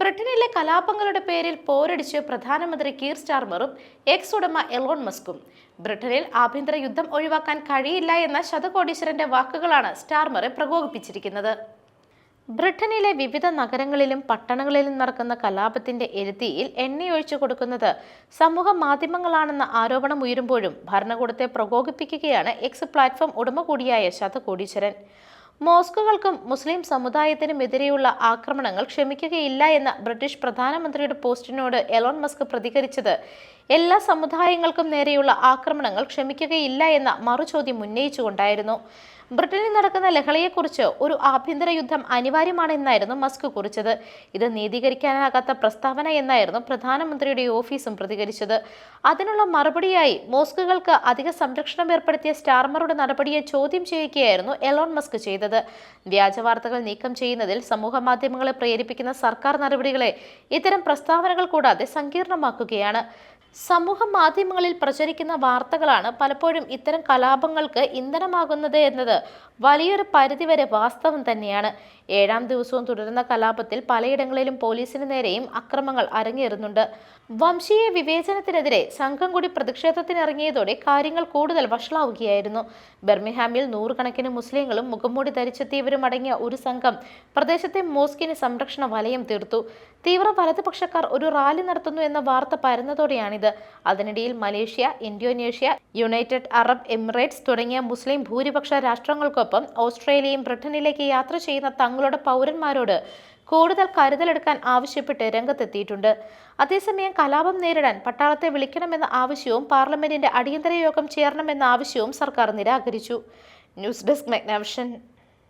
ബ്രിട്ടനിലെ കലാപങ്ങളുടെ പേരിൽ പോരടിച്ച് പ്രധാനമന്ത്രി കീർ സ്റ്റാർമറും എക്സ് ഉടമ എലോൺ മസ്കും. ബ്രിട്ടനിൽ ആഭ്യന്തര യുദ്ധം ഒഴിവാക്കാൻ കഴിയില്ല എന്ന ശതകോടീശ്വരന്റെ വാക്കുകളാണ് സ്റ്റാർമറെ പ്രകോപിപ്പിച്ചിരിക്കുന്നത്. ബ്രിട്ടനിലെ വിവിധ നഗരങ്ങളിലും പട്ടണങ്ങളിലും നടക്കുന്ന കലാപത്തിന്റെ എരുതിയിൽ എണ്ണയൊഴിച്ചു കൊടുക്കുന്നത് സമൂഹ മാധ്യമങ്ങളാണെന്ന ആരോപണം ഉയരുമ്പോഴും ഭരണകൂടത്തെ പ്രകോപിപ്പിക്കുകയാണ് എക്സ് പ്ലാറ്റ്ഫോം ഉടമ കൂടിയായ ശതകോടീശ്വരൻ. മോസ്കുകൾക്കും മുസ്ലിം സമുദായത്തിനുമെതിരെയുള്ള ആക്രമണങ്ങൾ ക്ഷമിക്കുകയില്ല എന്ന ബ്രിട്ടീഷ് പ്രധാനമന്ത്രിയുടെ പോസ്റ്റിനോട് എലോൺ മസ്ക് പ്രതികരിച്ചത്. എല്ലാ സമുദായങ്ങൾക്കും നേരെയുള്ള ആക്രമണങ്ങൾ ക്ഷമിക്കുകയില്ല എന്ന മറുചോദ്യം ഉന്നയിച്ചുകൊണ്ടായിരുന്നു. ബ്രിട്ടനിൽ നടക്കുന്ന ലഹളയെക്കുറിച്ച് ഒരു ആഭ്യന്തര യുദ്ധം അനിവാര്യമാണെന്നായിരുന്നു മസ്ക് കുറിച്ചത്. ഇത് നീതീകരിക്കാനാകാത്ത പ്രസ്താവന എന്നായിരുന്നു പ്രധാനമന്ത്രിയുടെ ഓഫീസും പ്രതികരിച്ചത്. അതിനുള്ള മറുപടിയായി മോസ്കുകൾക്ക് അധിക സംരക്ഷണം ഏർപ്പെടുത്തിയ സ്റ്റാർമറുടെ നടപടിയെ ചോദ്യം ചെയ്യുകയായിരുന്നു എലോൺ മസ്ക് ചെയ്തത്. വ്യാജ വാർത്തകൾ നീക്കം ചെയ്യുന്നതിൽ സമൂഹ മാധ്യമങ്ങളെ പ്രേരിപ്പിക്കുന്ന സർക്കാർ നടപടികളെ ഇത്തരം പ്രസ്താവനകൾ കൂടാതെ സങ്കീർണമാക്കുകയാണ്. സമൂഹ മാധ്യമങ്ങളിൽ പ്രചരിക്കുന്ന വാർത്തകളാണ് പലപ്പോഴും ഇത്തരം കലാപങ്ങൾക്ക് ഇന്ധനമാകുന്നത് എന്നത്. വലിയൊരു പരിധിവരെ വാസ്തവം തന്നെയാണ്. ഏഴാം ദിവസവും തുടരുന്ന കലാപത്തിൽ പലയിടങ്ങളിലും പോലീസിന് നേരെയും അക്രമങ്ങൾ അരങ്ങേറുന്നുണ്ട്. വംശീയ വിവേചനത്തിനെതിരെ സംഘം കൂടി പ്രതിഷേധത്തിനിറങ്ങിയതോടെ കാര്യങ്ങൾ കൂടുതൽ വഷളാവുകയായിരുന്നു. ബെർമിഹാമിൽ നൂറുകണക്കിന് മുസ്ലിങ്ങളും മുഖംമൂടി ധരിച്ചെത്തിയവരും അടങ്ങിയ ഒരു സംഘം പ്രദേശത്തെ മോസ്കിന് സംരക്ഷണ വലയം തീർത്തു. തീവ്ര വലതുപക്ഷക്കാർ ഒരു റാലി നടത്തുന്നു എന്ന വാർത്ത പരന്നതോടെയാണിത് അതിനിടയിൽ Malaysia Indonesia United Arab Emirates തുടങ്ങിയ മുസ്ലിം ഭൂരിപക്ഷ രാഷ്ട്രങ്ങൾക്കൊപ്പം ഓസ്ട്രേലിയയും ബ്രിട്ടനിലേക്ക് യാത്ര ചെയ്യുന്ന തങ്ങളുടെ പൗരന്മാരോട് കൂടുതൽ കരുതലെടുക്കാൻ ആവശ്യപ്പെട്ട് രംഗത്തെത്തിയിട്ടുണ്ട്. അതേസമയം കലാപം നേരിടാൻ പട്ടാളത്തെ വിളിക്കണമെന്ന ആവശ്യവും പാർലമെന്റിന്റെ അടിയന്തര യോഗം ചേരണമെന്ന ആവശ്യവും സർക്കാർ നിരാകരിച്ചു. News desk മെഗ്നാവിഷൻ.